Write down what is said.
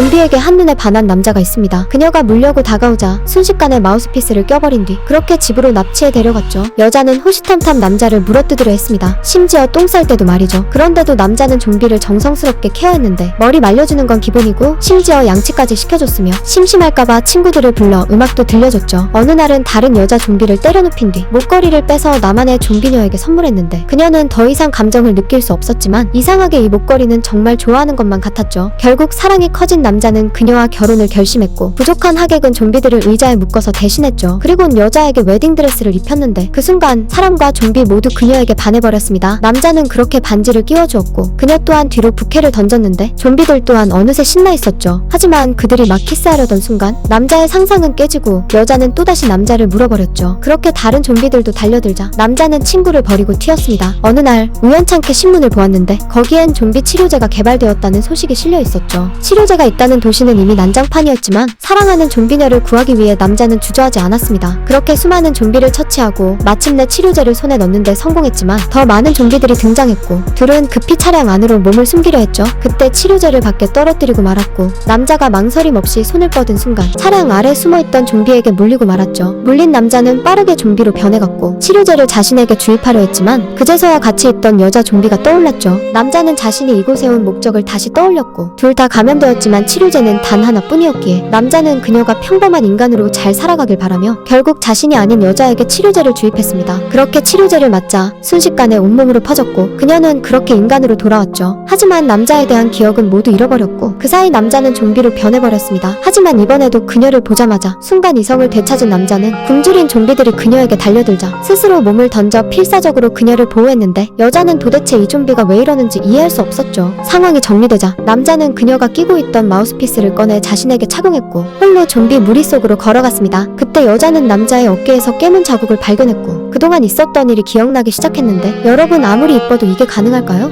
좀비에게 한눈에 반한 남자가 있습니다. 그녀가 물려고 다가오자 순식간에 마우스피스를 껴버린 뒤 그렇게 집으로 납치해 데려갔죠. 여자는 호시탐탐 남자를 물어뜯으려 했습니다. 심지어 똥 쌀 때도 말이죠. 그런데도 남자는 좀비를 정성스럽게 케어했는데 머리 말려주는 건 기본이고 심지어 양치까지 시켜줬으며 심심할까봐 친구들을 불러 음악도 들려줬죠. 어느 날은 다른 여자 좀비를 때려눕힌 뒤 목걸이를 빼서 나만의 좀비녀에게 선물했는데 그녀는 더 이상 감정을 느낄 수 없었지만 이상하게 이 목걸이는 정말 좋아하는 것만 같았죠. 결국 사랑이 커진 남 자는 그녀와 결혼을 결심했고 부족한 하객은 좀비들을 의자에 묶어서 대신했죠. 그리곤 여자에게 웨딩드레스를 입혔는데 그 순간 사람과 좀비 모두 그녀에게 반해버렸습니다. 남자는 그렇게 반지를 끼워주었고 그녀 또한 뒤로 부케를 던졌는데 좀비들 또한 어느새 신나 있었죠. 하지만 그들이 막 키스하려던 순간 남자의 상상은 깨지고 여자는 또다시 남자를 물어버렸죠. 그렇게 다른 좀비들도 달려들자 남자는 친구를 버리고 튀었습니다. 어느 날 우연찮게 신문을 보았는데 거기엔 좀비 치료제가 개발되었다는 소식이 실려 있었죠. 치료제가 있다 는 도시는 이미 난장판이었지만 사랑하는 좀비녀를 구하기 위해 남자는 주저하지 않았습니다. 그렇게 수많은 좀비를 처치하고 마침내 치료제를 손에 넣는데 성공했지만 더 많은 좀비들이 등장했고 둘은 급히 차량 안으로 몸을 숨기려 했죠. 그때 치료제를 밖에 떨어뜨리고 말았고 남자가 망설임 없이 손을 뻗은 순간 차량 아래 숨어있던 좀비에게 물리고 말았죠. 물린 남자는 빠르게 좀비로 변해갔고 치료제를 자신에게 주입하려 했지만 그제서야 같이 있던 여자 좀비가 떠올랐죠. 남자는 자신이 이곳에 온 목적을 다시 떠올렸고 둘 다 감염되었 지만 치료제는 단 하나뿐이었기에 남자는 그녀가 평범한 인간으로 잘 살아가길 바라며 결국 자신이 아닌 여자에게 치료제를 주입했습니다. 그렇게 치료제를 맞자 순식간에 온몸으로 퍼졌고 그녀는 그렇게 인간으로 돌아왔죠. 하지만 남자에 대한 기억은 모두 잃어버렸고 그 사이 남자는 좀비로 변해버렸습니다. 하지만 이번에도 그녀를 보자마자 순간 이성을 되찾은 남자는 굶주린 좀비들이 그녀에게 달려들자 스스로 몸을 던져 필사적으로 그녀를 보호했는데 여자는 도대체 이 좀비가 왜 이러는지 이해할 수 없었죠. 상황이 정리되자 남자는 그녀가 끼고 있던 마우스피스를 꺼내 자신에게 착용했고 홀로 좀비 무리 속으로 걸어갔습니다. 그때 여자는 남자의 어깨에서 깨문 자국을 발견했고 그동안 있었던 일이 기억나기 시작했는데 여러분 아무리 이뻐도 이게 가능할까요?